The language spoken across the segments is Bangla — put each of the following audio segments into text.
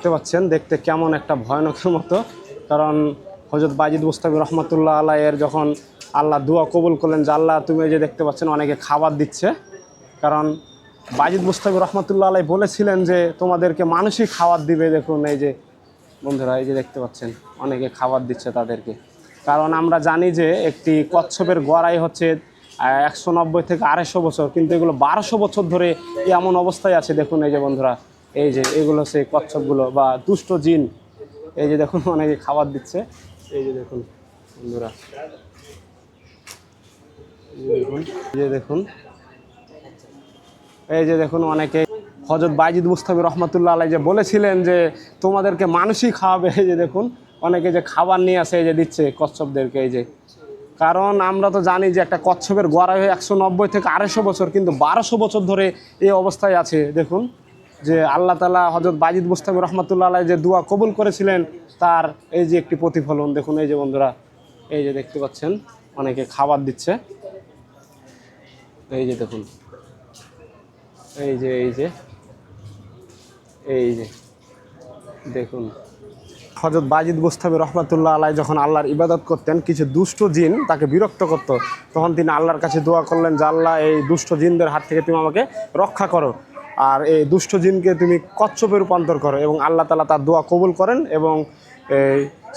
দেখতে পাচ্ছেন, দেখতে কেমন একটা ভয়ানকের মতো। কারণ হজরত বাজিদ মুস্তাফি রহমতুল্লাহ আল্লাহের যখন আল্লাহ দোয়া কবুল করলেন, যে আল্লাহ তুমি যে দেখতে পাচ্ছেন অনেকে খাবার দিচ্ছে। কারণ বাজিদ মুস্তাফি রহমতুল্লাহ আলাই বলেছিলেন যে, তোমাদেরকে মানুষই খাবার দিবে। দেখুন, এই যে বন্ধুরা, এই যে দেখতে পাচ্ছেন, অনেকে খাবার দিচ্ছে তাদেরকে। কারণ আমরা জানি যে, একটি কচ্ছপের গড়াই হচ্ছে একশো নব্বই থেকে আড়াইশো বছর। কিন্তু এগুলো বারোশো বছর ধরে এমন অবস্থায় আছে। দেখুন, এই যে বন্ধুরা এই যে এগুলো সেই কচ্ছপগুলো বা দুষ্ট জিন। এই যে দেখুন, অনেকে খাবার দিচ্ছে। এই যে দেখুন, বন্ধুরা। যে দেখুন, এই যে দেখুন, অনেকে হজরত বাইজিদ মুস্তাফি রহমতুল্লাহ আলাই যে বলেছিলেন যে, তোমাদেরকে মানুষই খাওয়াবে। এই যে দেখুন, অনেকে যে খাবার নিয়ে আসে, এই যে দিচ্ছে কচ্ছপদেরকে, এই যে। কারণ আমরা তো জানি যে একটা কচ্ছপের গড়াই হয়ে একশো নব্বই থেকে আড়াইশো বছর, কিন্তু বারোশো বছর ধরে এই অবস্থায় আছে। দেখুন যে আল্লাহ তালা হজরত বাজিদ মুস্তাফি রহমতুল্লাহ আলাই যে দোয়া কবুল করেছিলেন, তার এই যে একটি প্রতিফলন, দেখুন এই যে বন্ধুরা, এই যে দেখতে পাচ্ছেন, অনেকে খাবার দিচ্ছে। এই যে দেখুন, এই যে এই যে এই যে, দেখুন। হজরত বাজিদ মুস্তাফি রহমতুল্লাহ আলাই যখন আল্লাহর ইবাদত করতেন, কিছু দুষ্ট জিন তাকে বিরক্ত করতো। তখন তিনি আল্লাহর কাছে দোয়া করলেন যে, আল্লাহ, এই দুষ্ট জিনদের হাত থেকে তুমি আমাকে রক্ষা করো। আর এই দুষ্ট জিনকে তুমি কচ্ছপে রূপান্তর করো এবং আল্লাহ তালা তার দোয়া কবুল করেন এবং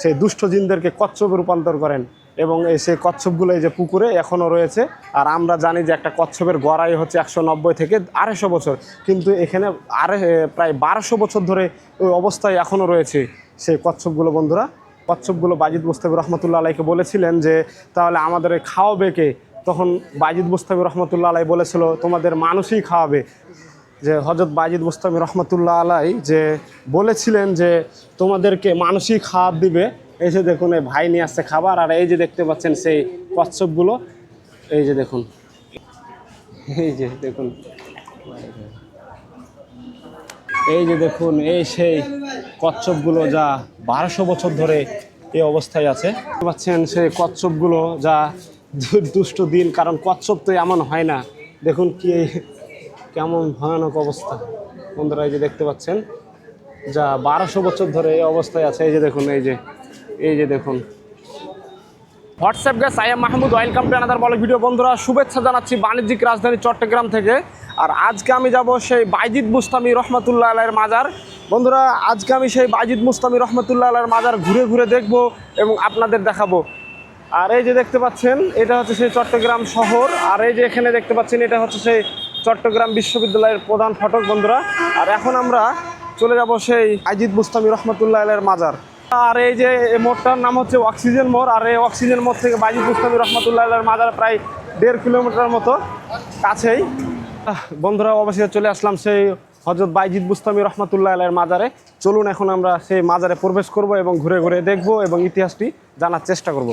সেই দুষ্ট জিনদেরকে কচ্ছপে রূপান্তর করেন এবং এই সেই কচ্ছপগুলো এই যে পুকুরে এখনও রয়েছে, আর আমরা জানি যে একটা কচ্ছপের গড়াই হচ্ছে একশো নব্বই থেকে আড়াইশো বছর, কিন্তু এখানে আড়াই প্রায় বারোশো বছর ধরে ওই অবস্থায় এখনও রয়েছে সেই কচ্ছপগুলো বন্ধুরা। কচ্ছপগুলো বাজিদ মুস্তাফি রহমতুল্লাহ আলাইকে বলেছিলেন যে, তাহলে আমাদের খাওয়াবে কে? তখন বাজিদ মুস্তাফি রহমতুল্লাহ আলাই বলেছিল, তোমাদের মানুষই খাওয়াবে। যে হজরত বাজিদ মুস্তাফি রহমতুল্লাহ আলাই যে বলেছিলেন যে তোমাদেরকে মানসিক খাবার দিবে। এই যে দেখুন, এই ভাই নিয়ে আসছে খাবার, আর এই যে দেখতে পাচ্ছেন সেই কচ্ছপগুলো। এই যে দেখুন। এই যে দেখুন। এই যে দেখুন, এই সেই কচ্ছপগুলো যা বারোশো বছর ধরে এই অবস্থায় আছে। পাচ্ছেন সেই কচ্ছপগুলো যা দুষ্ট দিন, কারণ কচ্ছপ তো এমন হয় না। দেখুন কি কেমন ভয়ানক অবস্থা? বন্ধুরা, এই যে দেখতে পাচ্ছেন, যা বারোশো বছর ধরে এই অবস্থায় আছে। এই যে দেখুন, এই যে এই যে দেখুন। What's up guys I am Mahmud welcome to another বলে ভিডিও বন্ধুরা, শুভেচ্ছা জানাচ্ছি বাণিজ্যিক রাজধানী চট্টগ্রাম থেকে। আর আজকে আমি যাব সেই বাইজিদ মুস্তামি রহমতুল্লাহ আলাইয়ের মাজার। বন্ধুরা, আজকে আমি সেই বাইজিদ মুস্তামি রহমতুল্লাহ আলাইয়ের মাজার ঘুরে ঘুরে দেখব এবং আপনাদের দেখাবো। আর এই যে দেখতে পাচ্ছেন, এটা হচ্ছে সেই চট্টগ্রাম শহর। আর এই যে এখানে দেখতে পাচ্ছেন, এটা হচ্ছে সেই চট্টগ্রাম বিশ্ববিদ্যালয়ের প্রধান ফটক বন্ধুরা। আর এখন আমরা চলে যাব সেই আজিদ মুস্তামি রহমতুল্লাহ আলের মাজার। আর এই যে মোড়টার নাম হচ্ছে অক্সিজেন মোড়, আর এই অক্সিজেন মোড় থেকে বাজিদ মুস্তামি রহমতুল্লাহ আলের মাজার প্রায় দেড় কিলোমিটার মতো কাছেই। বন্ধুরা অবশ্যই চলে আসলাম সেই হজরত বাইজিদ বুস্তামি রহমতুল্লাহ আলের মাজারে। চলুন এখন আমরা সেই মাজারে প্রবেশ করব এবং ঘুরে ঘুরে দেখব এবং ইতিহাসটি জানার চেষ্টা করব।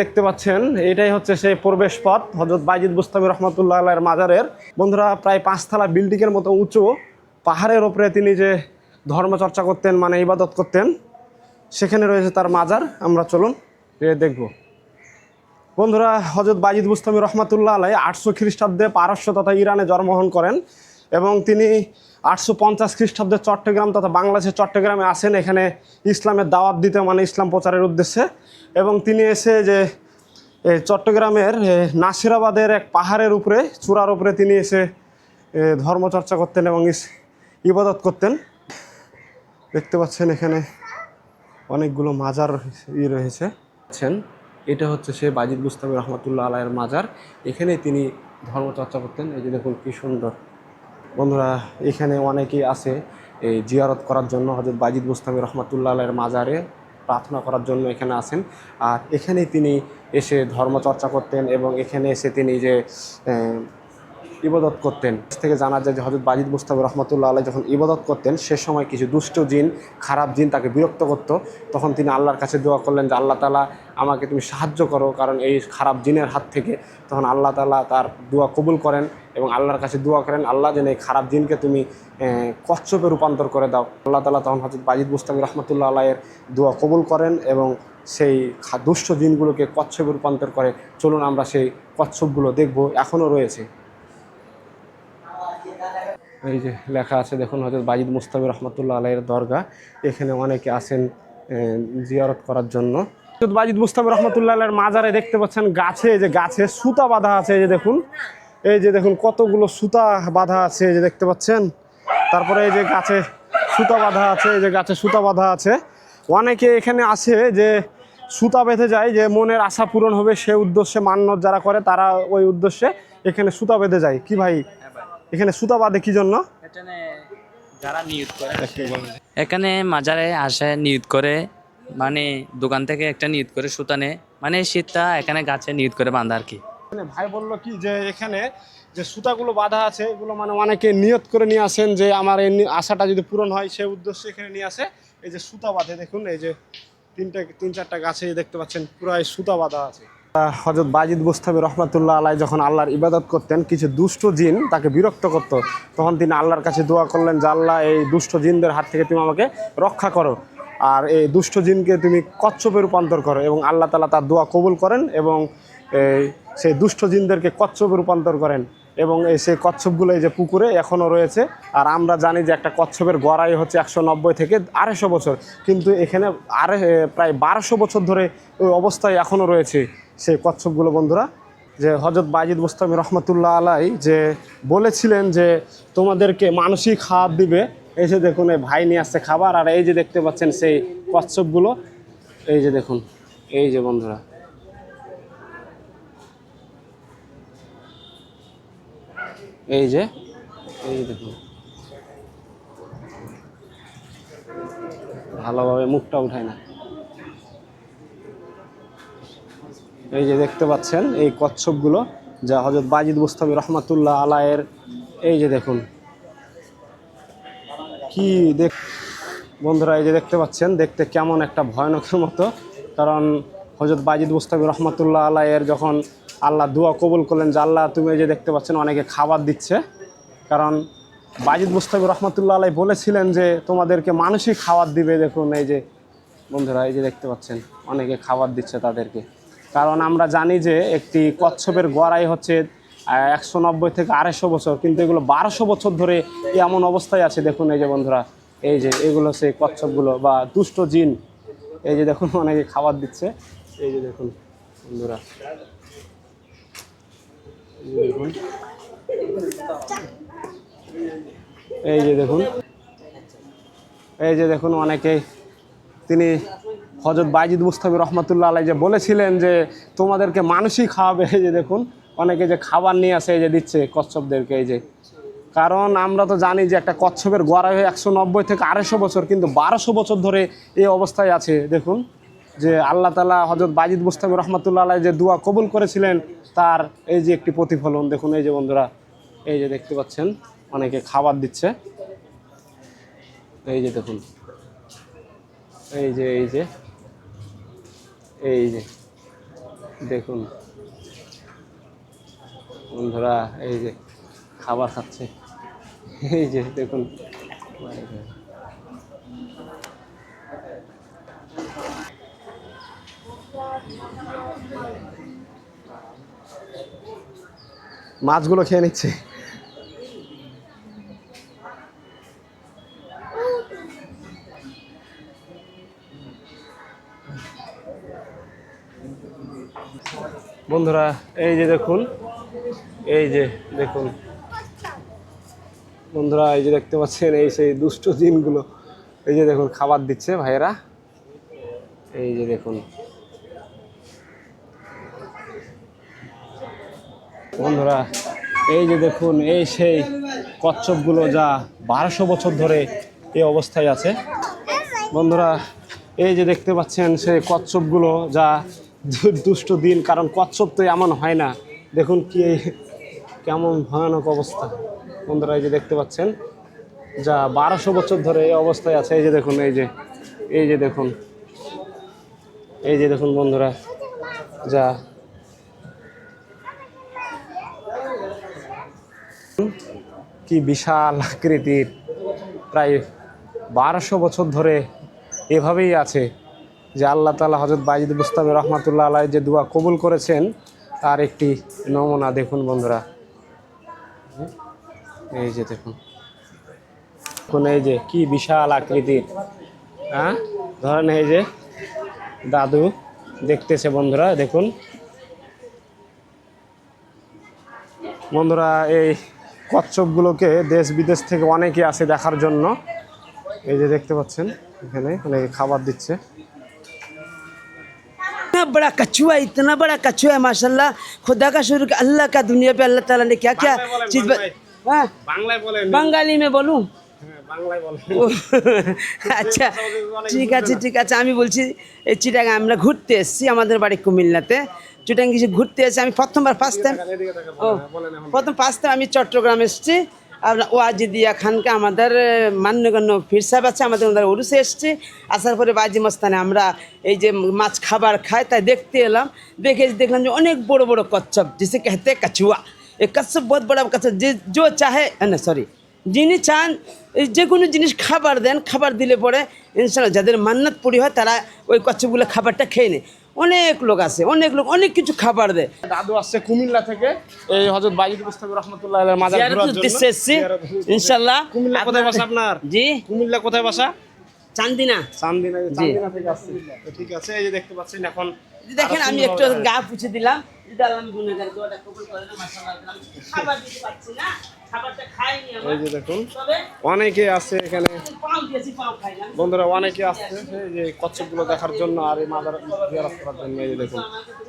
দেখতে পাচ্ছেন, এটাই হচ্ছে সেই প্রবেশ পথ হজরত বাইজিদ বুস্তামি রহমতুল্লাহ আল্লাহর মাজারের। বন্ধুরা, প্রায় পাঁচতলা বিল্ডিংয়ের মতো উঁচু, পাহাড়ের ওপরে তিনি যে ধর্মচর্চা করতেন মানে ইবাদত করতেন, সেখানে রয়েছে তার মাজার। আমরা চলুন দেখব। বন্ধুরা হজরত বাজিদ বুস্তামি রহমতুল্লাহ আলাই আটশো খ্রিস্টাব্দে পারস্য তথা ইরানে জন্মগ্রহণ করেন এবং তিনি আটশো পঞ্চাশ খ্রিস্টাব্দে চট্টগ্রাম তথা বাংলাদেশের চট্টগ্রামে আসেন। এখানে ইসলামের দাওয়াত দিতে মানে ইসলাম প্রচারের উদ্দেশ্যে। এবং তিনি এসে যে চট্টগ্রামের নাসিরাবাদের এক পাহাড়ের উপরে, চূড়ার উপরে তিনি এসে ধর্মচর্চা করতেন এবং ইবাদত করতেন। দেখতে পাচ্ছেন এখানে অনেকগুলো মাজার ই রয়েছে। এটা হচ্ছে সে বাজিদ মুস্তাফি রহমতুল্লাহ আলাইয়ের মাজার। এখানে তিনি ধর্মচর্চা করতেন। এই যে দেখুন কি সুন্দর। বন্ধুরা, এখানে অনেকেই আছে এই জিয়ারত করার জন্য। হজরত বাজিদ মুস্তামি রহমতুল্লাহ আলের মাজারে প্রার্থনা করার জন্য এখানে আসেন আর এখানেই তিনি এসে ধর্মচর্চা করতেন এবং এখানে এসে তিনি যে ইবাদত করতেন। থেকে জানা যায় যে হজরত বাজিদ মুস্তাফি রহমতুল্লাহ আলাই যখন ইবাদত করতেন, সে সময় কিছু দুষ্ট জিন, খারাপ জিন তাকে বিরক্ত করত। তখন তিনি আল্লাহর কাছে দোয়া করলেন যে, আল্লাহ তালা আমাকে তুমি সাহায্য করো, কারণ এই খারাপ জিনের হাত থেকে। তখন আল্লাহ তালা তার দোয়া কবুল করেন এবং আল্লাহর কাছে দোয়া করেন, আল্লাহ যেন এই খারাপ জিনকে তুমি কচ্ছপে রূপান্তর করে দাও। আল্লাহ তালা তখন হজরত বাজিদ মুস্তাফি রহমতুল্লাহ আলাইয়ের দোয়া কবুল করেন এবং সেই দুষ্ট জিনগুলোকে কচ্ছপে রূপান্তর করে। চলুন আমরা সেই কচ্ছপগুলো দেখব, এখনও রয়েছে। এই যে লেখা আছে, দেখুন হজরত বাজিদ মুস্তাফির রহমতুল্লাহ আলাইয়ের দরগা। এখানে অনেকে আসেন জিয়ারত করার জন্য। হজরত বাজিদ মুস্তাফির রহমতুল্লাহ আলাইয়ের মাজারে দেখতে পাচ্ছেন গাছে যে গাছে সুতা বাঁধা আছে, এই যে দেখুন। এই যে দেখুন, কতগুলো সুতা বাঁধা আছে, এই যে দেখতে পাচ্ছেন। তারপরে এই যে গাছে সুতা বাঁধা আছে, এই যে গাছে সুতা বাঁধা আছে। অনেকে এখানে আসে যে সুতা বেঁধে যায়, যে মনের আশা পূরণ হবে সে উদ্দেশ্যে মান্যত যারা করে, তারা ওই উদ্দেশ্যে এখানে সুতা বেঁধে যায়। কি ভাই? এখানে সুতা বাঁধে কি জন্য? এখানে যারা নিয়ত করে। এখানে মাজারে আসে নিয়ত করে মানে দোকান থেকে একটা নিয়ত করে সুতানে মানে শীতটা এখানে গাছে নিয়ত করে বাঁধা আর কি। মানে ভাই বলল কি যে এখানে যে সুতাগুলো বাঁধা আছে এগুলো মানে অনেকে নিয়ত করে নিয়ে আসেন যে আমার এই আশাটা যদি পূরণ হয় সে উদ্দেশ্যে এখানে নিয়ে আসে। এই যে সুতা বাঁধে দেখুন এই যে তিনটা তিন চারটা গাছে দেখতে পাচ্ছেন পুরো এই সুতা বাঁধা আছে। হজরত বাজিদ বুস্তাবি রহমতুল্লাহ আলাই যখন আল্লাহর ইবাদত করতেন, কিছু দুষ্ট জিন তাকে বিরক্ত করত। তখন তিনি আল্লাহর কাছে দোয়া করলেন যে, আল্লাহ, এই দুষ্ট জিনদের হাত থেকে তুমি আমাকে রক্ষা করো। আর এই দুষ্ট জিনকে তুমি কচ্ছপে রূপান্তর করো এবং আল্লাহ তালা তার দোয়া কবুল করেন এবং সেই দুষ্ট জিনদেরকে কচ্ছপে রূপান্তর করেন এবং এই সেই কচ্ছপগুলো এই যে পুকুরে এখনও রয়েছে, আর আমরা জানি যে একটা কচ্ছপের গড়াই হচ্ছে একশো নব্বই থেকে আড়াইশো বছর। কিন্তু এখানে আড়াই প্রায় বারোশো বছর ধরে ওই অবস্থায় এখনও রয়েছে। সেই কচ্ছপগুলো বন্ধুরা, যে হজরত বাজিদ মুস্তামি রহমতুল্লাহ আলাই যে বলেছিলেন যে তোমাদেরকে মানসিক খাবার দিবে। এই যে দেখুন, এই ভাই নিয়ে আসছে খাবার, আর এই যে দেখতে পাচ্ছেন সেই কচ্ছপগুলো। এই যে দেখুন, এই যে বন্ধুরা। এই যে, এই দেখুন। ভালোভাবে মুখটা উঠায় না। এই যে দেখতে পাচ্ছেন, এই কচ্ছপগুলো যা হজরত বাজিদ মুস্তাফি রহমাতুল্লাহ আলায়ের এই যে দেখুন। কি দেখ, বন্ধুরা, এই যে দেখতে পাচ্ছেন, দেখতে কেমন একটা ভয়ানকের মতো। কারণ হজরত বাজিদ মুস্তাফি রহমাতুল্লাহ আলাইয়ের যখন আল্লাহ দোয়া কবুল করলেন, যে আল্লাহ তুমি এই যে দেখতে পাচ্ছেন, অনেকে খাবার দিচ্ছে। কারণ বাজিদ মুস্তাফি রহমাতুল্লাহ আলাই বলেছিলেন যে, তোমাদেরকে মানুষই খাবার দিবে, দেখুন, এই যে বন্ধুরা, এই যে দেখতে পাচ্ছেন, অনেকে খাবার দিচ্ছে তাদেরকে। কারণ আমরা জানি যে একটি কচ্ছপের গড়াই হচ্ছে একশো নব্বই থেকে আড়াইশো বছর। কিন্তু এগুলো বারোশো বছর ধরে এমন অবস্থায় আছে। দেখুন এই যে বন্ধুরা, এই যে এগুলো সেই কচ্ছপগুলো বা দুষ্ট জিন। এই যে দেখুন, অনেকে খাবার দিচ্ছে। এই যে দেখুন, বন্ধুরা। এই যে দেখুন, এই যে দেখুন এই যে দেখুন অনেকে তিনি হজরত বাইজিদ মুস্তাফি রহমতুল্লাহ আলাই যে বলেছিলেন যে তোমাদেরকে মানুষই খাওয়াবে, এই যে দেখুন, অনেকে যে খাবার নিয়ে আসে, এই যে দিচ্ছে কচ্ছপদেরকে, এই যে। কারণ আমরা তো জানি যে একটা কচ্ছপের গড়াই হয়ে একশো নব্বই থেকে আড়াইশো বছর, কিন্তু বারোশো বছর ধরে এই অবস্থায় আছে, দেখুন। যে আল্লাহ তালা হজরত বাজিদ মুস্তাফি রহমতুল্লাহ আলাই যে দোয়া কবুল করেছিলেন, তার এই যে একটি প্রতিফলন, দেখুন, এই যে বন্ধুরা, এই যে দেখতে পাচ্ছেন, অনেকে খাবার দিচ্ছে। এই যে দেখুন, এই যে এই যে। এই যে দেখুন। বন্ধুরা এই যে খাবার খাচ্ছে। এই যে দেখুন। মাছগুলো খেয়ে নিচ্ছে। বন্ধুরা, এই যে দেখুন, এই যে দেখুন। বন্ধুরা, এই যে দেখতে পাচ্ছেন, এই সেই দুষ্ট জিনগুলো। এই যে দেখুন, খাবার দিচ্ছে ভাইয়েরা। এই যে দেখুন। বন্ধুরা, এই যে দেখুন, এই সেই কচ্ছপগুলো যা বারোশো বছর ধরে এই অবস্থায় আছে। বন্ধুরা, এই যে দেখতে পাচ্ছেন, সেই কচ্ছপগুলো যা দুষ্ট দিন, কারণ কচ্ছপ তো এমন হয় না। দেখুন কি কেমন ভয়ানক অবস্থা। বন্ধুরা, এই যে দেখতে পাচ্ছেন, যা বারোশো বছর ধরে এই অবস্থায় আছে। এই যে দেখুন, এই যে এই যে দেখুন, এই যে দেখুন বন্ধুরা, যা কি বিশাল আকৃতির। প্রায় বারোশো বছর ধরে এভাবেই আছে। যে আল্লাহ তালা হজরত বাইজিদ মুস্তাবি রহমাতুল্লাহ আলাই যে দোয়া কবুল করেছেন, তার একটি নমুনা দেখুন বন্ধুরা। এই যে দেখুন। এখন এই যে কি বিশাল আকৃতির হ্যাঁ? ধরেন এই যে দাদু দেখতেছে বন্ধুরা, দেখুন। বন্ধুরা, এই কচ্ছপগুলোকে দেশ বিদেশ থেকে অনেকে আসে দেখার জন্য। এই যে দেখতে পাচ্ছেন, এখানে অনেকে খাবার দিচ্ছে। बड़ा कछुआ इतना बड़ा कछुआ है माशाल्लाह खुदा का शुक्र अल्लाह का दुनिया पे अल्लाह ताला ने क्या क्या बांग्ला बोले, चीज बांग्ला। हाँ বাংলায় বলেন बंगाली में बोलूं হ্যাঁ, বাংলায় বলেন ও, আচ্ছা ঠিক আছে ঠিক আছে আমি বলছি এই চিটাগাং আমরা ঘুরতে এসেছি আমাদের বাড়ি কুমিল্লাতে চিটাগাং কিছু ঘুরতে এসেছি আমি প্রথমবার ফার্স্ট টাইম এদিকে তাকান, ও হ্যাঁ, বলেন এখন। প্রথম ফার্স্ট টাইম আমি চট্টগ্রাম এসেছি আপনার ওয়াজিদিয়া খানকে আমাদের মান্যগণ্য পীর সাহেব আছে, আমাদের ওনারা উরুসে এসছে। আসার পরে বাজি মস্তানে আমরা এই যে মাছ খাবার খাই, তাই দেখতে এলাম। দেখে দেখলাম যে অনেক বড় বড় কচ্ছপ, যেসে কেহতে কাছুয়া। এই কচ্ছপ বহুত বড় কচ্ছপ, যে জো চাহে না সরি যিনি চান যে কোনো জিনিস খাবার দেন, খাবার দিলে পরে ইনশাল্লাহ যাদের মান্নাত পুরি হয়, তারা ওই কচ্ছপগুলো খাবারটা খেয়ে নেয়। অনেক লোক আছে অনেক লোক অনেক কিছু খাবার দেয়। দাদু আসছে কুমিল্লা থেকে এই হযরত বাইজিদ মুস্তাফি রহমাতুল্লাহ আলাইহির মাজার উদ্দেশ্যে এসেছি ইনশাল্লাহ। কুমিল্লা কোথায় বাসা আপনার? জি। কুমিল্লা কোথায় বাসা? চান্দিনা। চান্দিনা চান্দিনা থেকে আসছে। তো ঠিক আছে এই যে দেখতে পাচ্ছেন এখন দেখেন আমি একটু। গা পুছে দিলাম। আল্লাহ গুণেগার দোয়াটা কবুল করে না মাশাআল্লাহ। খাবার দিতে পারছি না। এই যে দেখুন অনেকে আছে এখানে। বন্ধুরা অনেকে আসছে এই যে কচ্ছপগুলো দেখার জন্য আর এই মাদার করার জন্য এই যে দেখুন।